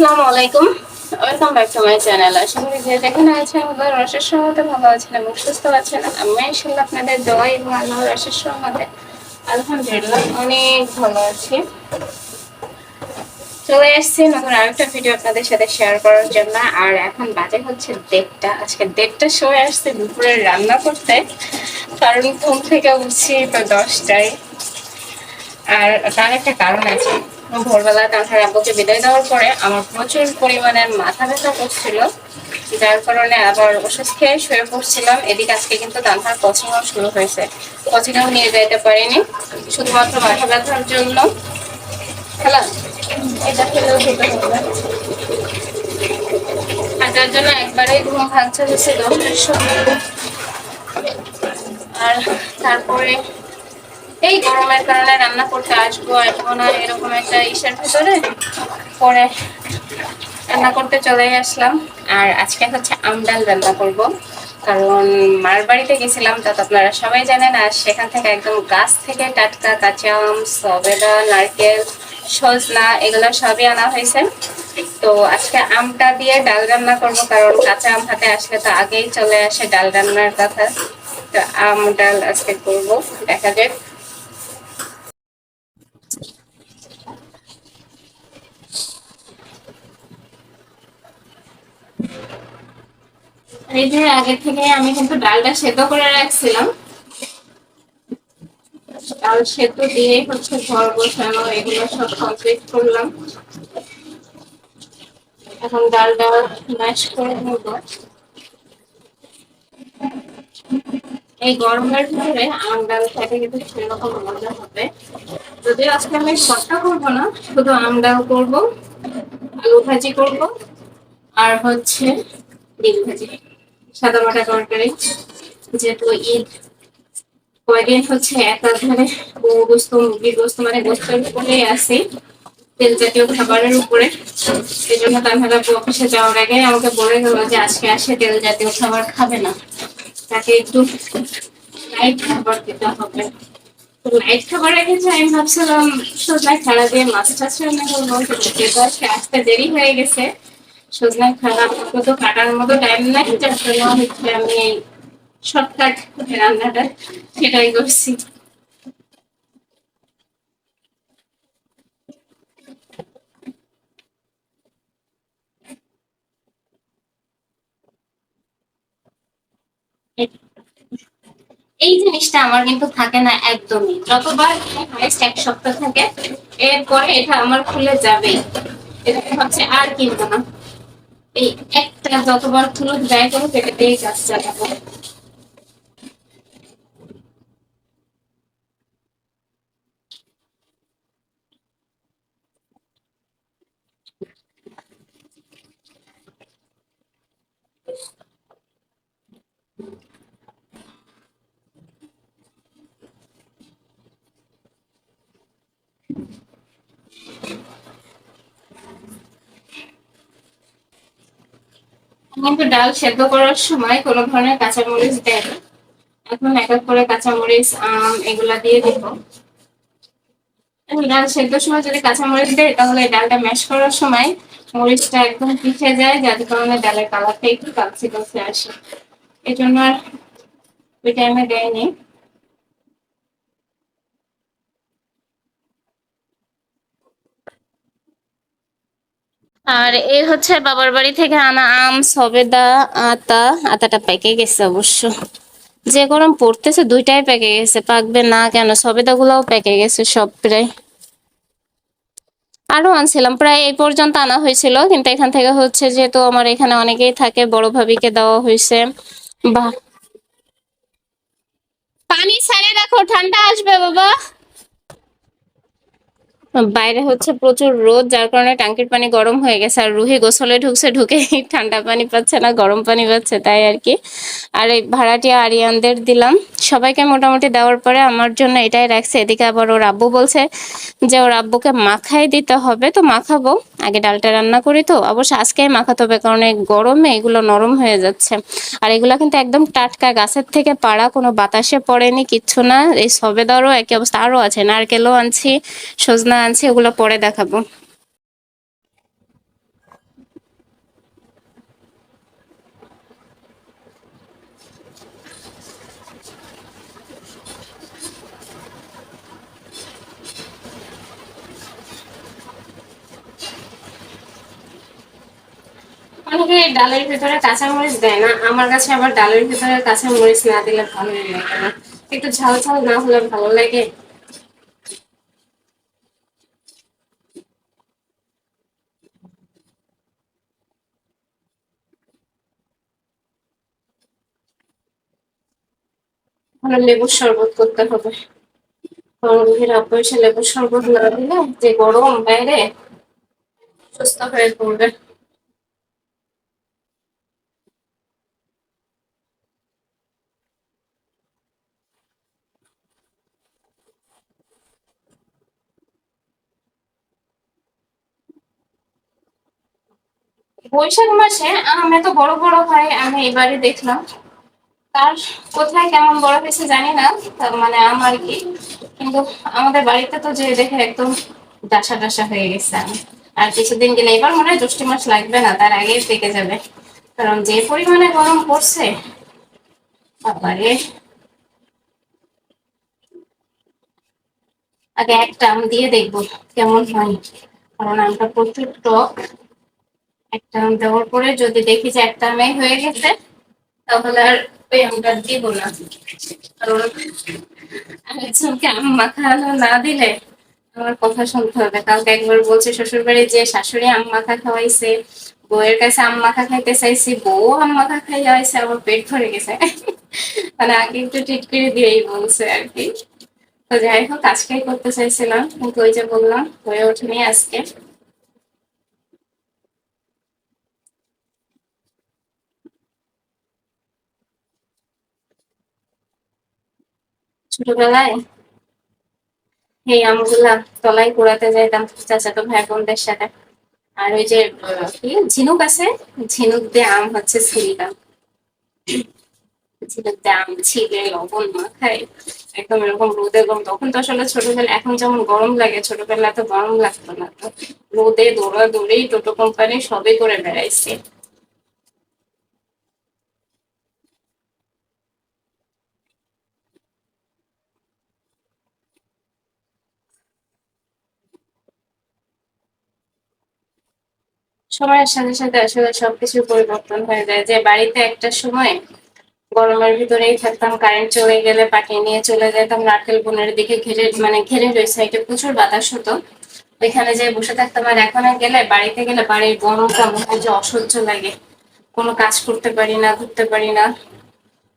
আসসালামু আলাইকুম। Welcome back to my channel আশা করি যে যেখানে আছেন আল্লাহর অশেষ সহমতে ভালো আছেন এবং সুস্থ আছেন। আমি ইনশাল্লাহ আপনাদের দোয়াই এবং আল্লাহর অশেষ সহমতে আলহামদুলিল্লাহ, অনেক ভালো আছি। চলে এসেছি নতুন আরেকটা ভিডিও আপনাদের সাথে শেয়ার করার জন্য। আর এখন বাজে হচ্ছে দেড়টা। আজকে দেড়টা সময় আসছে, দুপুরে রান্না করতে। কারণ ঘুম থেকে উঠছি তো দশটায়। আর তার একটা কারণ আছে। ভোরবেলা তানহার আব্বুকে বিদায় দেওয়ার পরে আমার প্রচুর পরিমাণে মাথা ব্যথা করছিল, যার কারণে আবার ওষুধ খেয়ে শুয়ে পড়ছিলাম। এদিকে আজকে কিন্তু তানহার কোচিংও শুরু হয়েছে। কোচিংও নিয়ে যেতে পারিনি, শুধুমাত্র মাথা ব্যথার জন্য। খেলা? এটা খেলেও খেতে আর যার জন্য একবারেই ঘুম ভাঙছে হচ্ছে দশটার সময়। আর তারপরে এই গরমের কারণে রান্না করতে আসব এখন আর এরকম একটা ইসের ভিতরে। পরে রান্না করতে চলে আসলাম। আর আজকে হচ্ছে আমডাল রান্না করব। কারণ মার বাড়িতে গেছিলাম, তা তো আপনারা সবাই জানেন, আর সেখান থেকে একদম গাছ থেকে টাটকা কাঁচা আম, সবেদা, নারকেল, সজনা, এগুলো সবই আনা হয়েছে। তো আজকে আমটা দিয়ে ডাল রান্না করব, কারণ কাঁচা আম হাতে আসলে তো আগেই চলে আসে ডাল রান্নার কথা। তো আম ডাল আজকে করব। দেখা যাক। এই যে আগে থেকে আমি কিন্তু ডালটা সেদ্ধ করে রাখছিলাম। ডাল সেদ্ধ দিয়ে হচ্ছে ঘর বসানো এগুলো সব কমপ্লিট করলাম। এখন ডালটা ম্যাশ করে নেব। এই গরমের ভিতরে আম ডাল খেতে কিন্তু সেরকম মজা হবে। যদি আজকে আমি সবটা করব না, শুধু আম ডাল করব, আলু ভাজি করব, আর হচ্ছে ডিম ভাজি। সাদা মাটা তরকারি, যেহেতু ঈদ। কয়েকদিন হচ্ছে একাধারে গরু গোস্ত মুরগির গোস্ত মানে গোস্তের উপরে আসে তেল জাতীয় খাবারের উপরে। এই জন্য তানহারা অফিসে যাওয়ার আগে আমাকে বলে গেল যে আজকে আসে তেল জাতীয় খাবার খাবে না। তাকে একটু লাইট খাবার দিতে হবে। লাইট খাবার রেখেছে আমি ভাবছিলাম সজনায় খাড়া দিয়ে মাছ টাছ যেহেতু আজকে আসতে দেরি হয়ে গেছে সজনায় খাড়া তো কাটার মতো টাইম নাই, যার জন্য হচ্ছে আমি এই শর্টকাট রান্নাটা সেটাই করছি। এই জিনিসটা আমার কিন্তু থাকে না একদমই। যতবার হাইস্ট এক সপ্তাহ থাকে, এরপরে এটা আমার খুলে যাবেই। এটা হচ্ছে আর কিনবো না। এই একটা যতবার খুলুক যাই করুক সেটাতেই কাজ চালাবো কিন্তু ডাল সেদ্ধ করার সময় কোনো ধরনের কাঁচামরিচ দেয় এখন এক এক করে কাঁচামরিচ, আম এগুলা দিয়ে দিব। ডাল সেদ্ধর সময় যদি কাঁচামরিচ দেয়, তাহলে ডালটা ম্যাশ করার সময় মরিচটা একদম পিঠে যায়, যার কারণে ডালের কালারটা একটু কালচে কালচে আসে এই জন্য আর ওই টাইমে দেয়নি। আর এ হচ্ছে বাবার বাড়ি থেকে আনা আম, সবেদা, আতা, আতাটা পেকে গেছে অবশ্য। যে গরম পড়তেছে, দুইটাই পেকে গেছে, পাকবে না কেন? সবেদা গুলাও পেকে গেছে সব প্রায়। আরও আনছিলাম, প্রায় এই পর্যন্ত আনা হয়েছিল, কিন্তু এখান থেকে হচ্ছে যেহেতু আমার এখানে অনেকেই থাকে, বড় ভাবিকে দেওয়া হয়েছে। বা পানি ছেড়ে রাখো ঠান্ডা আসবে বাবা। বাইরে হচ্ছে প্রচুর রোদ, যার কারণে ট্যাঙ্কির পানি গরম হয়ে গেছে। আর রুহি গোসলে ঢুকছে, ঢুকে ঠান্ডা পানি পাচ্ছে না, গরম পানি পাচ্ছে, তাই আর কি। আর এই ভাড়াটিয়া আরিয়ানদের দিলাম। সবাইকে মোটামুটি দেওয়ার পরে আমার জন্য এটাই রাখছে। এদিকে আবার ওর আব্বু বলছে যে, ওর আব্বুকে মাখাই দিতে হবে। তো মাখাবো। আগে ডালটা রান্না করি তো। অবশ্য আজকেই মাখাতে হবে, কারণ এই গরমে এগুলো নরম হয়ে যাচ্ছে। আর এগুলো কিন্তু একদম টাটকা, গাছের থেকে পাড়া, কোনো বাতাসে পড়েনি, কিচ্ছু না। এই সবেদারও একই অবস্থা। আরও আছে, নারকেলও আনছি, সজনা আছে, ওগুলো পরে দেখাবো। অনেকে ডালের ভেতরে কাঁচামরিচ দেয় না। আমার কাছে আবার ডালের ভেতরে কাঁচামরিচ না দিলে ভালো লাগে না। একটু ঝাল ঝাল না হলে ভালো লাগে। ভালো লেবুর শরবত করতে হবে। গরমের আব্বু এসে লেবুর শরবত না দিলে যে গরম বাইরে, সুস্থ হয়ে পড়বে। বৈশাখ মাসে আম এত বড় বড় হয়, আমি এবারে দেখলাম। তার কোথায় কেমন বড় হয়েছে জানি না মানে আমার কি, কিন্তু আমাদের বাড়িতে তো যে দেখে একদম ডাসা ডাসা হয়ে গেছে। আম আর কিছুদিন গেলে এবার মনে হয় জ্যৈষ্ঠ মাস লাগবে না, তার আগেই পেকে যাবে। কারণ যে পরিমাণে গরম পড়ছে, বাবারে। আগে একটা আম দিয়ে দেখব কেমন হয়। কারণ আমটা প্রচুর টক। একটা আম দেওয়ার পরে যদি দেখি যে একটা আমে হয়ে গেছে, তাহলে আর আম মাখানো খাওয়াইছে, বউয়ের কাছে আম মাখা খাইতে চাইছি বউ আম মাখা খাইয়া হয়েছে আমার পেট ভরে গেছে। মানে আগে একটু করে দিয়েই বলছে আর কি। তো যাই হোক, আজকেই করতে চাইছিলাম, কিন্তু ওই যে বললাম, হয়ে ওঠেনি আজকে। ছোটবেলায়? এই আমগুলা তলায় কুড়াতে যাইতাম চাচাতো ভাই বোনদের সাথে। আর ওই যে ঝিনুক আছে? ঝিনুক দিয়ে আম হচ্ছে ছিলতাম ঝিনুক আম ছিলে, লবণ একদম এরকম রোদে তখন তো ছোটবেলা, এখন যেমন গরম লাগে, ছোটবেলা তো গরম লাগতো না। তো রোদে দৌড়াদৌড়ি, টোটো কোম্পানি সবই করে বেড়াইছে। সময়ের সাথে সাথে আসলে সবকিছু পরিবর্তন হয়ে যায়। যে বাড়িতে একটা সময় গরমের ভিতরেই থাকতাম কারেন্ট চলে গেলে পাখি নিয়ে চলে যেতাম নারকেল বনের দিকে ঘিরে মানে ঘিরে রয়েছে সাইডে প্রচুর বাতাস হতো। ওইখানে যে বসে থাকতাম আর এখন গেলে, বাড়িতে গেলে বাড়ির গরমটা মনে হয় যে অসহ্য লাগে। কোনো কাজ করতে পারি না, ঘুরতে পারি না,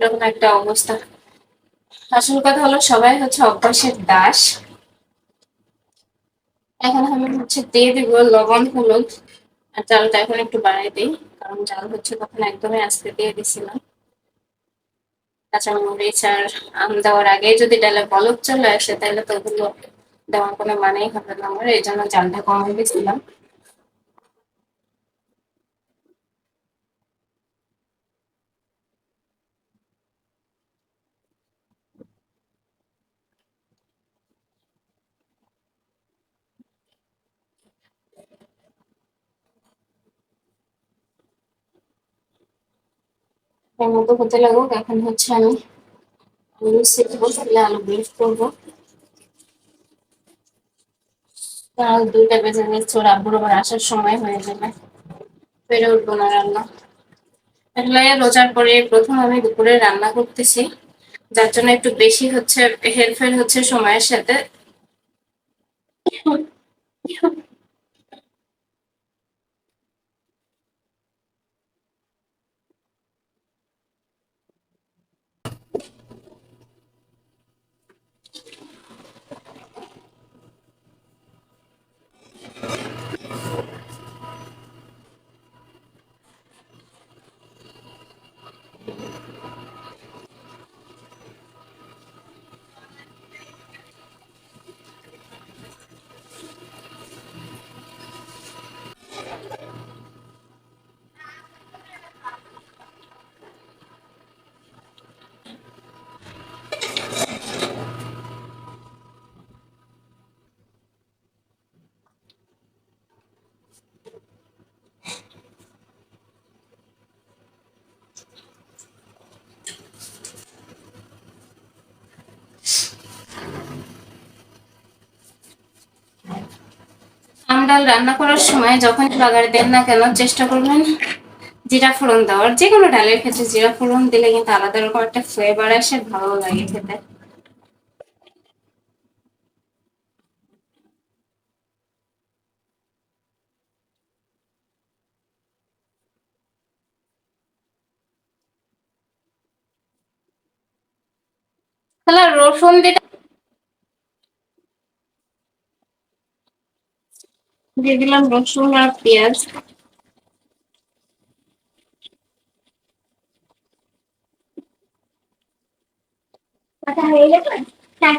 এরকম একটা অবস্থা। আসল কথা হলো, সবাই হচ্ছে অভ্যাসের দাস। এখন আমি হচ্ছে দিয়ে দিব লবণ, হলুদ। আর চালটা এখন একটু বাড়াই দিই, কারণ চাল হচ্ছে তখন একদমই আস্তে দিয়ে দিছিলাম। কাঁচামরিচ আর আম দেওয়ার আগে যদি ডালে বলক চলে আসে, তাহলে তো ওগুলো দেওয়ার কোনো মানেই হবে না আমার এই জন্য চালটা কমাই দিয়েছিলাম এর মতো হতে লাগুক, এখন হচ্ছে আমি আলু সেদ্ধ তাহলে আলু ব্রেড করব। কাল দুইটা বেজে নিচ্ছে, ওর আব্বুর আবার আসার সময় হয়ে যাবে। পেরে উঠবো না রান্না। আসলে রোজার পরে প্রথম আমি দুপুরে রান্না করতেছি, যার জন্য একটু বেশি হচ্ছে, হেরফের হচ্ছে সময়ের সাথে। ডাল রান্না করার সময় যখনই বাগার দেন না কেন চেষ্টা করবেন জিরা ফোড়ন দেওয়ার। যে কোনো ডালের ক্ষেত্রে জিরা ফোড়ন দিলে কিন্তু আলাদা রকম একটা ফ্লেভার আসে, ভালো লাগে খেতে। তাহলে রসুন দিটা দিয়ে দিলাম রসুন আর পেঁয়াজ। কথা হয়ে গেছে? হ্যাঁ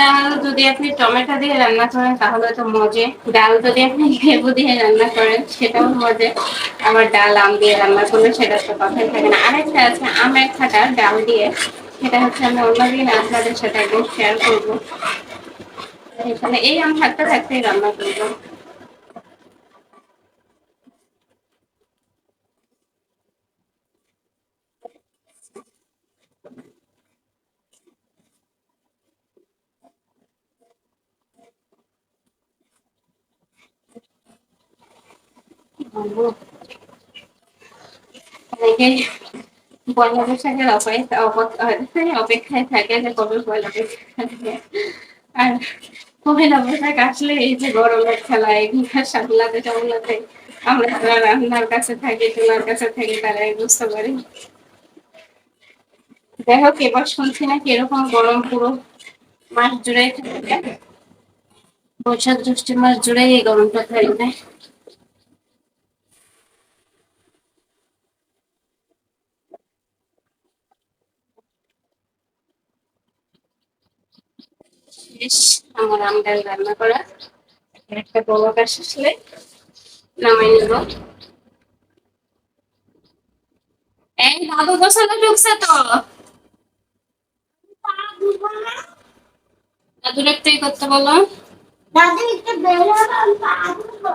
ডাল যদি আপনি টমেটো দিয়ে রান্না করেন, তাহলে তো মজে। ডাল যদি আপনি লেবু দিয়ে রান্না করেন, সেটাও মজে। আবার ডাল আম দিয়ে রান্না করলে সেটা তো কথাই থাকে না। আরেকটা আছে আমের খাটা ডাল দিয়ে। সেটা হচ্ছে আমি অন্যদিন আপনাদের সাথে একদম শেয়ার করব। এখানে এই আম থাকতে থাকতেই রান্না করব। অনেকেই পয়লা অপেক্ষায় কবে আর আসলে এই যে খেলা আমরা যারা রান্নার কাছে থাকি, চুলার কাছে থাকি বুঝতে পারি। যাই এবার শুনছি নাকি এরকম গরম পুরো মাস জুড়ে বৈশাখ জ্যৈষ্ঠ মাস জুড়েই এই গরমটা থাকবে শেষ আমার আম রান্না করা। একটা বলক আসলে নামাই নেব। এই বাবু গোসলে ঢুকছে তো। দাদুর একটাই করতে বলো। দাদু, একটু বেরো আমি পা ধুবো